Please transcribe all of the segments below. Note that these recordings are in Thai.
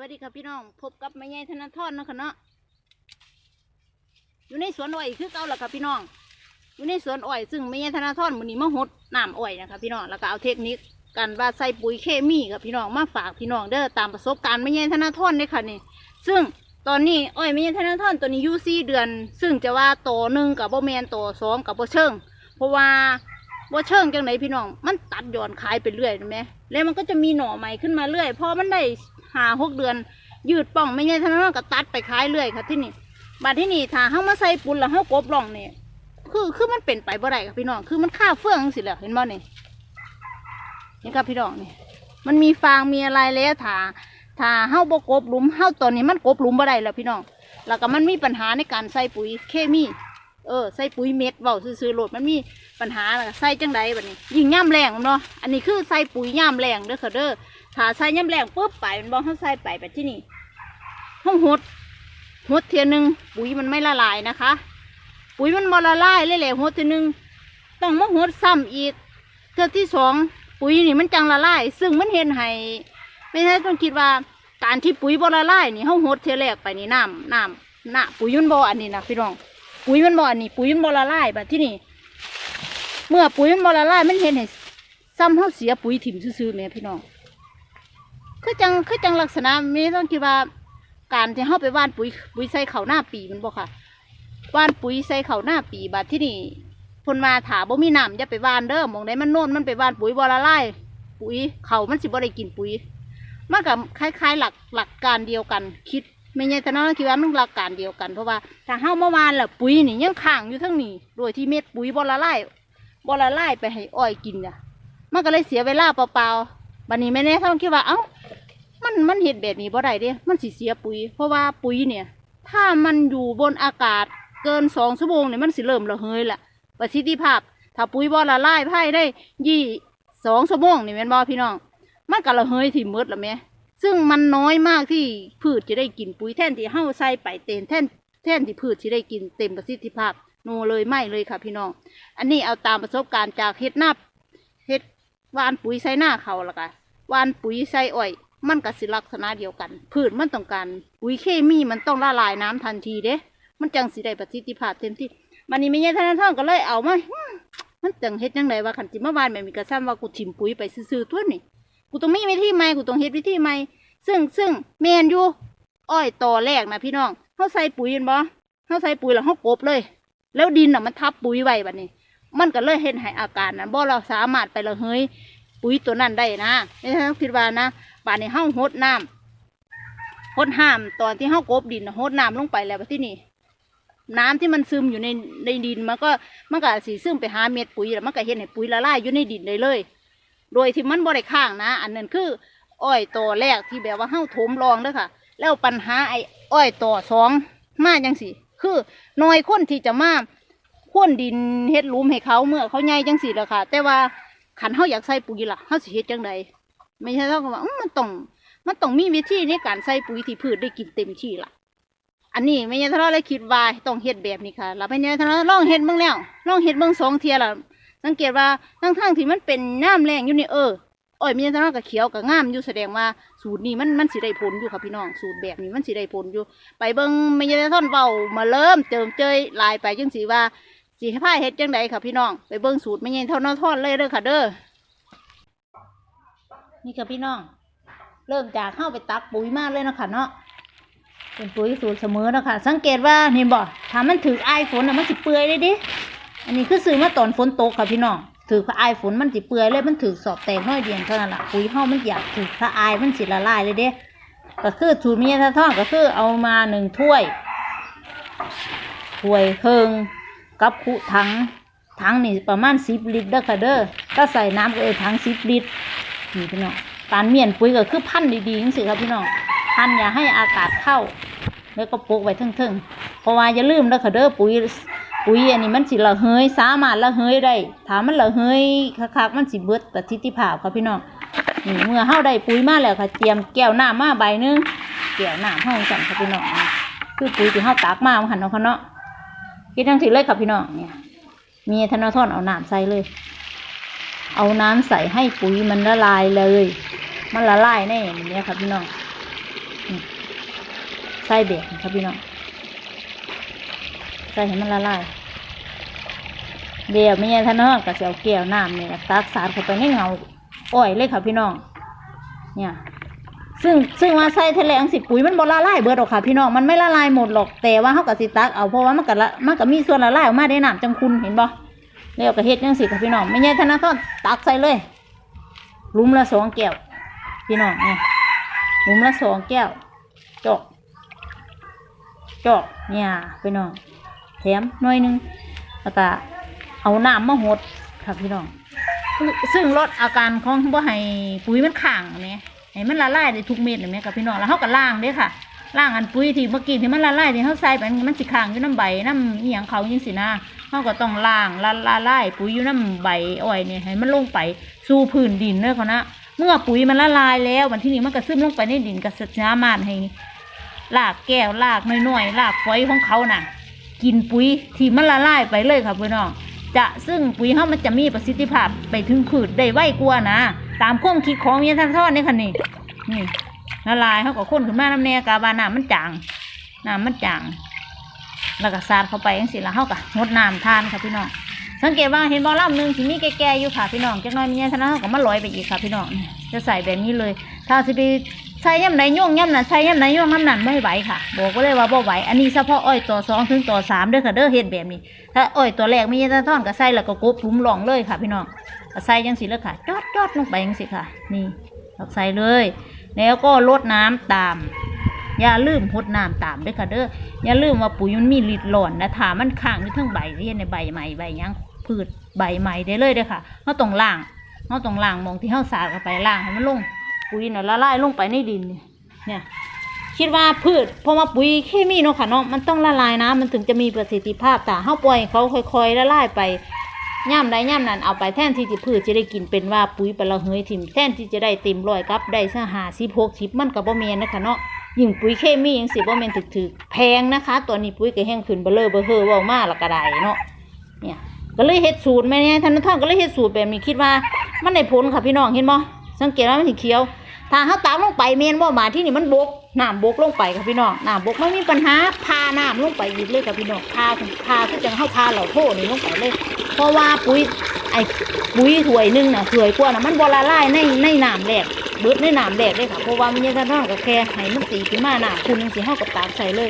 วัสดีครับพี่น้อง พบกับแม่ใหญ่ธนาธรเนะค่ะเนาะอยู่ในสวนอ้อยคือเก่าแหละครับพี่น้อง อยู่ในสวนอ้อย ซึ่งแม่ใหญ่ธนาธรมือนี้มาหดน้ำอ้อยนะครับพี่น้องแล้วก็เอาเทคนิคการว่าใส่ปุ๋ยเคมีกับพี่น้องมาฝากพี่น้องเด้อตามประสบการณ์แม่ใหญ่ธนาธรเลยค่ะนี่ ซึ่งตอนนี้อ้อยแม่ใหญ่ธนาธรตัวนี้อยู่สี่เดือน ซึ่งจะว่าโตหนึ่งกับโบแมนโตสองกับโบเชิง เพราะว่าบ่เชิงจังไหนพี่น้อง มันตัดย้อนขายไปเรื่อยเห็นไหมแล้วมันก็จะมีหน่อใหม่ขึ้นมาเรื่อยพอมันได้ หาหกเดือน ยืดป่องไม่ใช่ทั้งนั้นก็ตัดไปขายเรื่อยค่ะที่นี่บัดที่นี่ถ้าเฮามาใส่ปุ่นแล้วเฮากบล่องนี่ยคือคือมันเป็นไปบ่ได้ค่ะพี่น้องคือมันค่าเฟื่องสิแหละเห็นบ่นี่นี่ครับพี่น้องนี่มันมีฟางมีอะไรแล้วถ้าถ้าเฮาบ่กบหลุมเฮาตอนนี้มันกบหลุมบ่ได้แล้วพี่น้องแล้วก็มันมีปัญหาในการใส่ปุ๋ยเคมีเออใส่ปุ๋ยเม็ดเว้าซื่อๆโหลดมันมีปัญหาแล้วใส่จังใดแบัดนี้ ยิ่งย่ำแรงเนาะอันนี้คือใส่ปุ๋ยย่ำแรงเด้อค่ะเด้อ ถ้าใส่ย่ำแรงปุ๊บไปมันบอกเขาใส่ไปแบบที่นี่ห้องหดหดเทียหนึงปุ๋ยมันไม่ละลายนะคะ ปุ๋ยมันบ่ละลายเลยแหละหดเทียหนึงต้องมาหดซ้ำอีกเทือที่สองปุ๋ยนี่มันจังละลายซึ่งมันเห็นให้ไม่ใช่ต้องคิดว่าการที่ปุ๋ยบ่ละลายนี่เฮาหดเทียแรกไปนี่น้ำน้ำน้ำปุ๋ยมันบ่อันนี้นะพี่น้องปุ๋ยมันบ่อันนี้ปุ๋ยมันบ่ละลายแบบที่นี่เมื่อปุ๋ยมันบ่ละลายมันเห็นให้ซ้ำเฮาเสียปุ๋ยถิ่มซื่อๆแหม่พี่น้อง คือจังคือจังลักษณะมีต้องคิดว่าการที่เฮาไปว่านปุ๋ยปุ๋ยใส่เข่าหน้าปีมันบ่ค่ะว่านปุ๋ยใส่เข่าหน้าปีบัดที่นี่เพนมาถาบ่มีน้ำอย่าไปว่านเด้อมองใดมันโน่นมันไปว่านปุ๋ยบ่ละลายปุ๋ยเข่ามันสิบ่ได้กินปุ๋ยมันกับคล้าย ๆ หลักหลักการเดียวกัน คิดไม่ใช่แต่น้องคิดว่ามันหลักการเดียวกันเพราะว่าถ้าเฮาเมื่อวานแหละปุ๋ยนี่ยังค้างอยู่ทั้งนี้โดยที่เม็ดปุ๋ยบ่ละลายบ่ละลายไปให้อ้อยกินจ้ะมันก็เลยเสียเวลาเปล่าๆ บัดนี้ไม่แน่ท้องคิดว่าเอ้ามันมันเห็ดแบบนี้บ่ได้เด้มันสิเสียปุ๋ย เพราะว่าปุ๋ยเนี่ย ถ้ามันอยู่บนอากาศเกินสองชั่วโมงเนี่ยมันสิเริ่มระเหยละประสิทธิภาพ ถ้าปุ๋ยบ่ละลายภายได้ยี่สองชั่วโมงนี่แม่นบ่พี่น้อง มันก็ระเหยถิ่มหมดละแม่ซึ่งมันน้อยมากที่พืชจะได้กินปุ๋ยแท่นที่เฮาใส่ไปเต็มแท่นแท่นที่พืชจะได้กินเต็มประสิทธิภาพโนเลยไม่เลยค่ะพี่น้อง อันนี้เอาตามประสบการณ์จากเฮ็ดหน้าเฮ็ดวานปุ๋ยใส่หน้าเขาละกัน วานปุ๋ยใส่อ้อย มันก็สิลักษณะเดียวกัน พืชมันต้องการปุ๋ยเคมีมันต้องละลายน้ำทันทีเด้ มันจังสิได้ประสิทธิภาพเต็มที่มันนี่ไม่ใช่ท่านท่องก็เลยเอามามมันจังเฮ็ดจังไดว่าขันจิมาวานแบบมีกระซ้ำว่ากูถิ่มปุ๋ยไปซื่อๆตัวนี่กูต้องมีวิธีใหม่กูต้องเฮ็ดวิธีใหม่ซึ่งซึ่งแมนอยู่อ้อยต่อแรกนะพี่น้องเฮาใส่ปุ๋ยเห็นบ่เฮาใส่ปุ๋ยแล้วเฮากบเลย แล้วดินน่ะมันทับปุ๋ยไว้บัดนี้ มันก็เลยเฮ็ดให้อาการนั้นบ่เราสามารถไประเหย ปุ๋ยตัวนั้นได้นะไม่ใช่คิดว่านะป่านนี้เฮาหดน้ำหดห้ามตอนที่เฮากบดินหดน้ำลงไปแล้วที่นี่น้ำที่มันซึมอยู่ในในดินมันก็มันก็สีซึมไปหาเม็ดปุ๋ยแล้วมันก็เห็นให้ปุ๋ยละลายอยู่ในดินได้เลย โดยที่มันบ่ได้ข้างนะ อันนั้นคือ อ้อยต่อแรกที่แบบว่าเฮาโถมรองเด้อค่ะ แล้วปัญหาไอ้อ้อยต่อสองมาจังสิคือน้อยคนที่จะมาพ่นดินเฮ็ดลุมให้เขาเมื่อเขาใหญ่จังสิแล้วค่ะ แต่ว่า ขันเฮาอยากใส่ปุ๋ยล่ะเฮาสิเฮ็ดจังใดไม่ใช่เท่ากับว่าอื้อมันต้องมันต้องมีวิธีในการใส่ปุ๋ยที่พืชได้กินเต็มที่ล่ะ อันนี้ไม่ใช่เท่าเลยคิดว่าต้องเฮ็ดแบบนี้ค่ะแล้วไม่ใช่เท่าลองเฮ็ดเบิ่งแล้วลองเฮ็ดเบิ่งสองเทียล้วสังเกตว่าทั้งทางๆที่มันเป็นน้ำแรงอยู่นี่เอออ้อยไม่ใช่เท่ากับเขียวกับงามอยู่แสดงว่าสูตรนี้มันมันสิได้ผลอยู่ค่ะพี่น้องสูตรแบบนี้มันสิได้ผลอยู่ ไปเบิ่งไม่ใช่ท่าเบามาเริ่มเจิมเจยลายไปจังสีว่า สีผ้าเฮ็ดจังใดค่ะพี่น้อง ไปเบิ่งสูตรไม่ใช่เท่าน้อทอดเลยเด้อค่ะเด้อ นี่ค่ะพี่น้อง เริ่มจากเข้าไปตักปุ๋ยมากเลยนะคะเนาะ เป็นปุ๋ยสูตรเสมอเนาะคะสังเกตว่านี่บ่ถ้ามันถือไอฝนน่ะมันสิเปื่อยเลยดิ อันนี้คือซื้อมาตอนฝนตกค่ะพี่น้องถือพระอายฝนมันสิเปื่อยเลยมันถือสอบแตกน้อยเดียวเท่านั้นละปุ๋ยเฮามันอยากถือพระอายมันสิละลายเลยเด้ก็คือสูตรเมียท่าท่องก็คือเอามาหนึ่งถ้วยถ้วยเพิง กับคุถังถังนี่ประมาณสิบลิตรเด้อค่ะเด้อถ้าใส่น้ำก็เออถังสิบลิตรนี่พี่น้องการเมียนปุ๋ยก็คือพันดีๆจังสิครับพี่น้องพันอย่าให้อากาศเข้า แล้วก็ปลูกไว้เทิงๆเพราะว่าอย่าลืมนะค่ะเด้อปุ๋ยปุ๋ยอันนี้มันสิระเหยสามารถระเหยได้ถามมันระเหยคักๆมันสิเบิดประสิทธิภาพครับพี่น้องนี่เมื่อเฮาได้ปุ๋ยมาแล้วค่ะเตรียมแก้วน้ำมาใบหนึงแก้วน้ำเฮาสั่นค่ะพี่น้องคือปุ๋ยที่เฮาตากมาหันเนาะค่ะเนาะ คิดทั้งสิเลยค่ะพี่น้องเนี่ย มีธนาทอนเอาน้ำใส่เลย เอาน้ำใส่ให้ปุ๋ยมันละลายเลย มันละลายแน่อย่างนี้ครับพี่น้องใส่เบ็ดครับพี่น้องใส่ให้มันละลายเดี๋ยวไม่ใช่ท่านน้องก็เสียวแก้วน้ำเนี่ยตักสาดเข้าไปในเงาอ้อยเลยค่ะพี่น้อง เนี่ย ซึ่งซึ่งว่าใส่ทะเลังสิปุ๋ยมันบ่ละลายเบิดหรอกค่ะพี่น้องมันไม่ละลายหมดหรอกแต่ว่าเขากับสิตักเอาเพราะว่ามันก็ละมันก็มีส่วนละลายออกมาได้น้ำจังคุณเห็นบ่แล้วก็เฮ็ดจังสิค่ะพี่น้องไม่ใช่ธนาคารตักใส่เลยลุมละสองแก้วพี่น้องเนี่ยหลุมละสองแก้วจอกจอกเนี่ยพี่น้องแถมหน่อยหนึงแล้วก็เอาน้ำมาหดค่ะพี่น้องซึ่งลดอาการของบ่ให้ปุ๋ยมันขังเนี่ย ให้มันละลายได้ทุกเม็ดเลยไหมกับพี่น้องแล้วเขาก็ล้างเด้ค่ะล้างอันปุ๋ยที่เมื่อกี้ที่มันละลายที่เขาใส่ไปมันสิขังอยู่น้ำใบน้ำเอียงเขายังสินะเขาก็ต้องล้างละละลายปุ๋ยอยู่น้ำใบอ้อยเนี่ยให้มันลงไปสู่พื้นดินเด้อเขานะเมื่อปุ๋ยมันละลายแล้ววันที่นี้มันก็ซึมลงไปในดินก็สามารถให้รากแก้วรากน้อยๆรากฝอยของเขาน่ะ กินปุ๋ยที่มันละลายไปเลยค่ะพี่น้องจะซึ่งปุ๋ยเฮามันจะมีประสิทธิภาพไปถึงผืดได้ไวกว่านะ ตามข้อมคิดของยาทันทอดนี่ค่ะนี่นี่ละลายเขาก็ข้นขึ้นมาน้ำแน่กาบาน้ำมันจางน้ำมันจางแล้วก็ซาดเข้าไปยังสิละเขาก็งดน้ำทานค่ะพี่น้องสังเกตว่าเห็นบอลล่ำหนึ่งที่มีแก่ๆอยู่ค่ะพี่น้องจักหน้อยมียท่านทอดก็มาลอยไปอีกค่ะพี่น้องจะใส่แบบนี้เลย ถ้าสิไป ใส่ย่ำไหนย่วงย่ำนั้นใส่ย่ำไหนย่วงน้ำนั้นไม่ไหวค่ะ บอกก็เลยว่าบ่ไหว อันนี้เฉพาะอ้อยตัวสองถึงตัวสามเด้อค่ะเด้อเฮ็ดแบบนี้ ถ้าอ้อยตัวแรกมียาท่อนก็ใส่แล้วก็กบหลุมหลองเลยค่ะ พี่น้องก็ใส่จังสิเลยค่ะ จอดจอดลงไปจังสิค่ะ นี่ใส่เลย แล้วก็ลดน้ำตาม อย่าลืมพดน้ำตามด้วยค่ะเด้อ อย่าลืมว่าปุ๋ยมันมีฤทธิ์หล่อนนะถามันข้างอยู่ทั้งใบที่ในใบใหม่ใบยังพืชใบใหม่ได้เลยเด้อค่ะเขาต้องล่างเขาต้องล่างมองที่เขาสาดเข้าไปล่างให้มันลง ปุ๋ยน่ะละลายลงไปในดินเนี่ยเนี่ยคิดว่าพืชเพราะว่าปุ๋ยเคมีเนาะค่ะเนาะมันต้องละลายน้ำมันถึงจะมีประสิทธิภาพแต่เฮาปล่อยเขาค่อยๆละลายไปย่ำใดย่ำนั้นเอาไปแทนที่จะพืชจะได้กินเป็นว่าปุ๋ยปละเฮยถิ่มแทนที่จะได้เต็มร้อยกับได้ซะหาสิบหกสิบมันกับบ่แมนนะคะเนาะยิ่งปุ๋ยเคมียังสิบ่แมนถึกๆแพงนะคะ ตัวนี้ปุ๋ยก็แห้งขึ้นเบลเลอเบอเฮอว่ามาละกระไดเนาะเนี่ยก็เลยเฮ็ดสูตรแม่เนี่ยท่านท่านก็เลยเฮ็ดสูตรแบบนี้คิดว่า มันได้ผลค่ะพี่น้องเห็นบ่สังเกตว่ามันสีเขียว ถ้าเขาตามลงไปเมนว่ามาที่นี่มันบกน้ำบกลงไปค่ะพี่น้องน้ำบกไม่มีปัญหาพาน้ำลงไปอีกเลยค่ะพี่น้องพาพาคือจังเข้าพาเหล่าโทนี่ลงไปเลย เพราะว่าปุ๋ยไอ้ปุ๋ยถ้วยหนึงน่ะถ้วยกว่าน่ะมันบละลายในในน้ำแรกเบิดในน้ำแรกเลยค่ะเพราะว่ามันยังท่านก็แค่ให้มันตีขึ้นมาน้ำคุณยังสิเข้ากับตาใส่เลย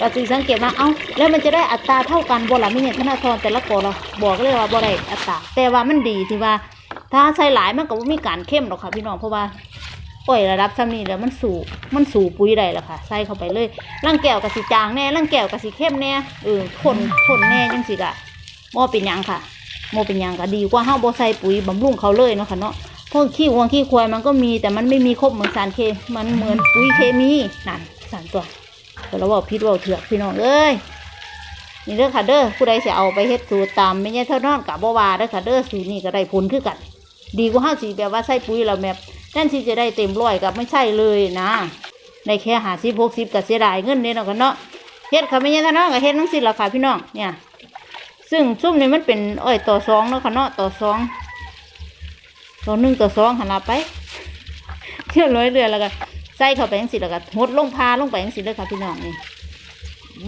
ก็สิสังเกตว่าเอ้าแล้วมันจะได้อัตราเท่ากันบ่ล่ะไม่เนี่ยธนาธรแต่ละกอเราบอกเลยว่าบ่ได้อัตราแต่ว่ามันดีที่ว่าถ้าใส่หลายมันก็บ่มีการเข้มหรอกค่ะพี่น้องเพราะว่า ปล่อยระดับซ้ำนี้แล้วมันสูมันสูปุ๋ยได้ล้วค่ะ ใส่เข้าไปเลยร่างแก้วกับสีจางแน่ร่างแก้วกับสีเข้มแน่เออทนทนแน่จังสิกะบ่เป็นยังค่ะบ่เป็นยังก็ดีกว่าเฮาบ่ใส่ปุ๋ยบำรุงเขาเลยเนาะค่ะเนาะพวกขี้วัวขี้ควายมันก็มีแต่มันไม่มีครบเหมือนสารเคมันเหมือนปุ๋ยเคมีนั่นสารตัวแต่เราบอกพิษว่าเถือกพี่น้องเอ้ยนี่เด้อค่ะเด้อผู้ใดจะเอาไปเฮ็ดสูตรตามไม่ใช่เท่านอนกับบ่ว่าเด้อค่ะเด้อสูตรนี้ก็ได้ผลคือกัน ดีกว่าเฮาสิแบบว่าใส่ปุ๋ยแล้วแบบ แทนที่จะได้เต็มร้อยกับไม่ใช่เลยนะได้แค่หาสิบหกสิบก็เสียดายเงินเนี่ยเนาะกันเนาะเฮ็ดค่ะไม่ใช่ท่านเนาะก็เฮ็ดทั้งสิ้นราคาพี่น้องเนี่ย ซึ่งซุ่มนี่มันเป็นอ้อยต่อสองเนาะค่ะเนาะต่อสองต่อหนึ่งต่อสองหันละไปเที่ยวร้อยเรือแล้วก็ใส่เข้าไปยังสิแล้วก็หดลงพาลงไปยังสิเลยค่ะพี่น้องนี่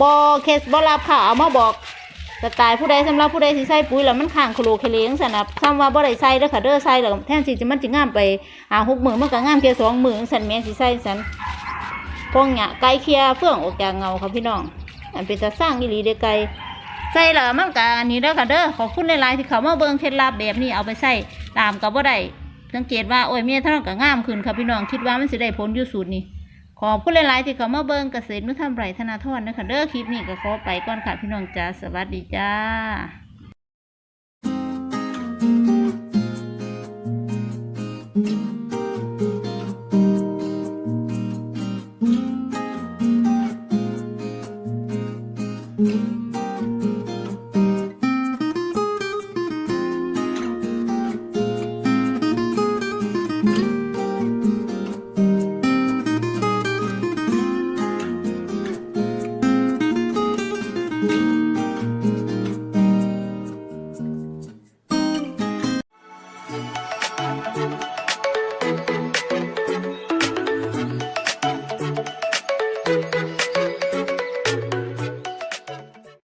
บอเคสบอรับค่ะเอามาบอก สไตล์ผู้ใดสำหรับผู้ใดสิใส่ปุ๋ยแล้วมันข้างโคโลเคเลงสันนะคำว่าบ่ได้ใส่เด้อค่ะเด้อใส่แล้วแทนที่จะมันสิงามไปหาหกหมื่นมันก็งามแค่สองหมื่นสันแม่นสิใส่สันพวกเนี้ยไก่เคลียเฟื่องออกจากเงาค่ะพี่น้อง อันเป็นตาสร้างอีหลีเด้อไก่ใส่แล้วมันก็อันนี้เด้อค่ะเด้อขอบคุณหลายๆที่เขามาเบิ่งเคล็ดลับแบบนี้เอาไปใส่ตามกับบ่ได้สังเกตว่าโอ้ยเมียท่านก็งามขึ้นค่ะพี่น้องคิดว่ามันสิได้ผลอยู่สูตรนี้ ขอบคุณหลาย ๆ ที่เขามาเบิ่งเกษตรนุธรรมไรธนาทรนะคะเด้อคลิปนี้ก็ขอไปก่อนค่ะพี่น้องจ้าสวัสดีจ้า